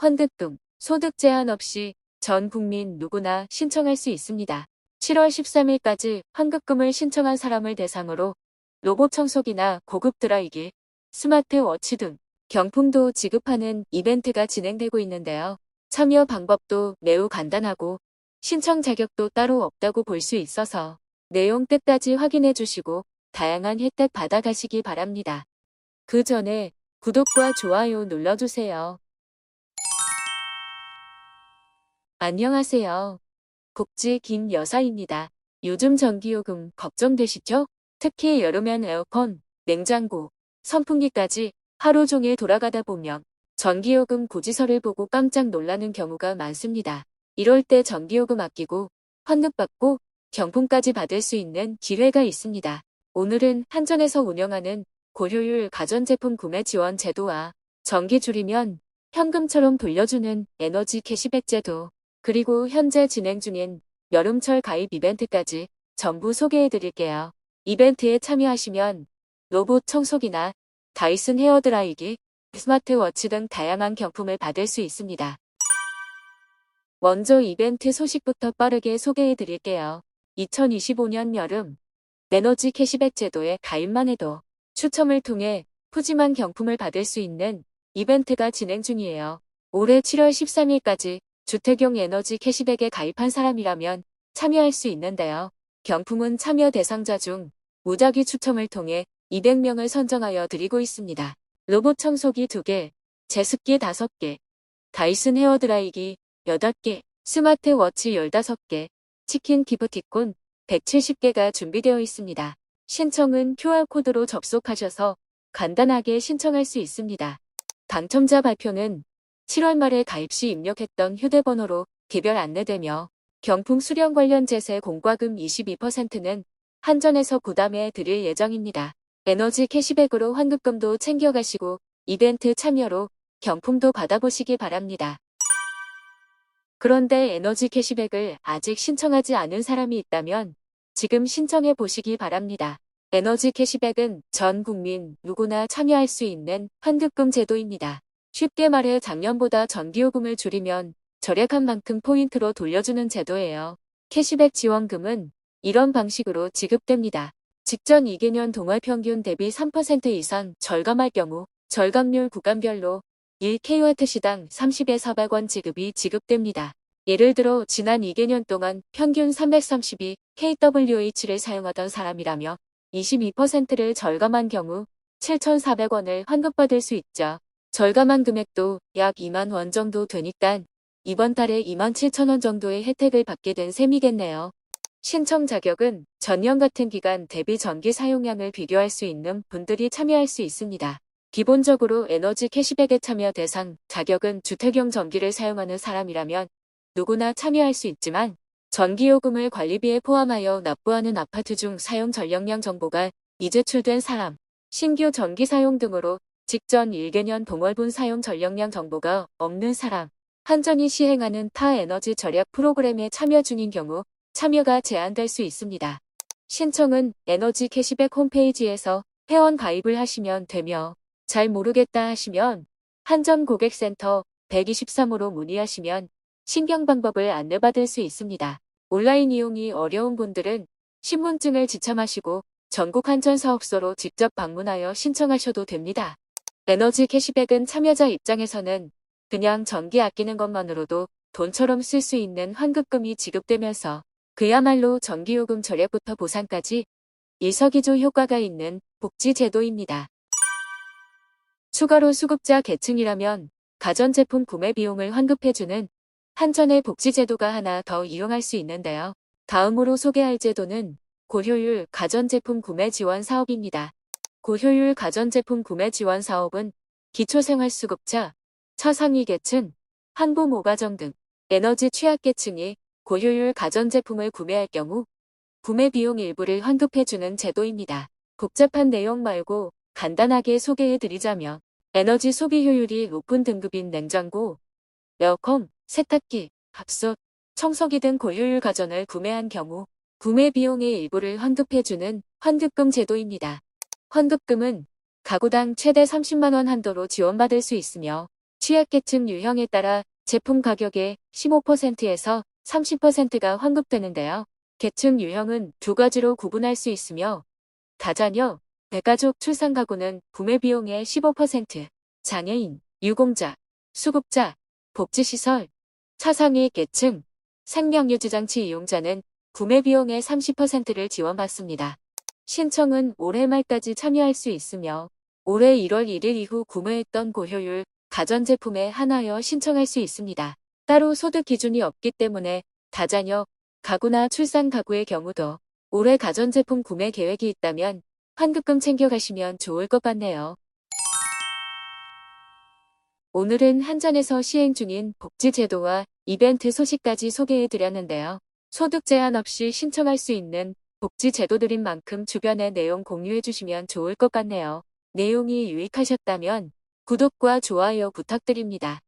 환급금, 소득 제한 없이 전 국민 누구나 신청할 수 있습니다. 7월 13일까지 환급금을 신청한 사람을 대상으로 로봇 청소기나 고급 드라이기, 스마트워치 등 경품도 지급하는 이벤트가 진행되고 있는데요. 참여 방법도 매우 간단하고 신청 자격도 따로 없다고 볼 수 있어서 내용 끝까지 확인해 주시고 다양한 혜택 받아가시기 바랍니다. 그 전에 구독과 좋아요 눌러주세요. 안녕하세요. 복지 김 여사입니다. 요즘 전기요금 걱정되시죠? 특히 여름엔 에어컨, 냉장고, 선풍기까지 하루 종일 돌아가다 보면 전기요금 고지서를 보고 깜짝 놀라는 경우가 많습니다. 이럴 때 전기요금 아끼고 환급받고 경품까지 받을 수 있는 기회가 있습니다. 오늘은 한전에서 운영하는 고효율 가전제품 구매 지원 제도와 전기 줄이면 현금처럼 돌려주는 에너지 캐시백 제도, 그리고 현재 진행 중인 여름철 가입 이벤트까지 전부 소개해 드릴게요. 이벤트에 참여하시면 로봇 청소기나 다이슨 헤어드라이기, 스마트워치 등 다양한 경품을 받을 수 있습니다. 먼저 이벤트 소식부터 빠르게 소개해 드릴게요. 2025년 여름 에너지 캐시백 제도에 가입만 해도 추첨을 통해 푸짐한 경품을 받을 수 있는 이벤트가 진행 중이에요. 올해 7월 13일까지 주택용 에너지 캐시백에 가입한 사람이라면 참여할 수 있는데요. 경품은 참여 대상자 중 무작위 추첨을 통해 200명을 선정하여 드리고 있습니다. 로봇 청소기 2개, 제습기 5개, 다이슨 헤어드라이기 8개, 스마트 워치 15개, 치킨 기프티콘 170개가 준비되어 있습니다. 신청은 QR코드로 접속하셔서 간단하게 신청할 수 있습니다. 당첨자 발표는 7월 말에 가입 시 입력했던 휴대번호로 개별 안내되며 경품 수령 관련 제세 공과금 22%는 한전에서 부담해 드릴 예정입니다. 에너지 캐시백으로 환급금도 챙겨가시고 이벤트 참여로 경품도 받아보시기 바랍니다. 그런데 에너지 캐시백을 아직 신청하지 않은 사람이 있다면 지금 신청해 보시기 바랍니다. 에너지 캐시백은 전 국민 누구나 참여할 수 있는 환급금 제도입니다. 쉽게 말해 작년보다 전기요금을 줄이면 절약한 만큼 포인트로 돌려주는 제도예요. 캐시백 지원금은 이런 방식으로 지급됩니다. 직전 2개년 동월 평균 대비 3% 이상 절감할 경우 절감률 구간별로 1kW 시당 30에서 100원 지급이 지급됩니다. 예를 들어 지난 2개년 동안 평균 332 kWh를 사용하던 사람이라며 22%를 절감한 경우 7,400원을 환급받을 수 있죠. 절감한 금액도 약 2만 원 정도 되니까 이번 달에 2만 7천 원 정도의 혜택을 받게 된 셈이겠네요. 신청 자격은 전년 같은 기간 대비 전기 사용량을 비교할 수 있는 분들이 참여할 수 있습니다. 기본적으로 에너지 캐시백에 참여 대상 자격은 주택용 전기를 사용하는 사람이라면 누구나 참여할 수 있지만 전기요금을 관리비에 포함하여 납부하는 아파트 중 사용 전력량 정보가 이제출된 사람, 신규 전기 사용 등으로 직전 1개년 동월분 사용 전력량 정보가 없는 사람, 한전이 시행하는 타 에너지 절약 프로그램에 참여 중인 경우 참여가 제한될 수 있습니다. 신청은 에너지 캐시백 홈페이지에서 회원 가입을 하시면 되며 잘 모르겠다 하시면 한전 고객센터 123으로 문의하시면 신경 방법을 안내받을 수 있습니다. 온라인 이용이 어려운 분들은 신분증을 지참하시고 전국 한전 사업소로 직접 방문하여 신청하셔도 됩니다. 에너지 캐시백은 참여자 입장에서는 그냥 전기 아끼는 것만으로도 돈처럼 쓸 수 있는 환급금이 지급되면서 그야말로 전기요금 절약부터 보상까지 일석이조 효과가 있는 복지제도입니다. 추가로 수급자 계층이라면 가전제품 구매 비용을 환급해주는 한전의 복지제도가 하나 더 이용할 수 있는데요. 다음으로 소개할 제도는 고효율 가전제품 구매 지원 사업입니다. 고효율 가전제품 구매 지원 사업은 기초생활수급자, 처상위 계층, 한부 모가정 등 에너지 취약계층이 고효율 가전제품을 구매할 경우 구매 비용 일부를 환급해주는 제도입니다. 복잡한 내용 말고 간단하게 소개해드리자면 에너지 소비 효율이 높은 등급인 냉장고, 에어컨, 세탁기, 밥솥, 청소기 등 고효율 가전을 구매한 경우 구매 비용의 일부를 환급해주는 환급금 제도입니다. 환급금은 가구당 최대 30만원 한도로 지원받을 수 있으며 취약계층 유형에 따라 제품 가격의 15%에서 30%가 환급되는데요. 계층 유형은 두 가지로 구분할 수 있으며 다자녀, 대가족 출산 가구는 구매 비용의 15%, 장애인, 유공자, 수급자, 복지시설, 차상위 계층, 생명유지장치 이용자는 구매 비용의 30%를 지원받습니다. 신청은 올해 말까지 참여할 수 있으며 올해 1월 1일 이후 구매했던 고효율 가전제품에 한하여 신청할 수 있습니다. 따로 소득 기준이 없기 때문에 다자녀, 가구나 출산 가구의 경우도 올해 가전제품 구매 계획이 있다면 환급금 챙겨가시면 좋을 것 같네요. 오늘은 한전에서 시행 중인 복지제도와 이벤트 소식까지 소개해드렸는데요. 소득 제한 없이 신청할 수 있는 복지 제도들인 만큼 주변에 내용 공유해 주시면 좋을 것 같네요. 내용이 유익하셨다면 구독과 좋아요 부탁드립니다.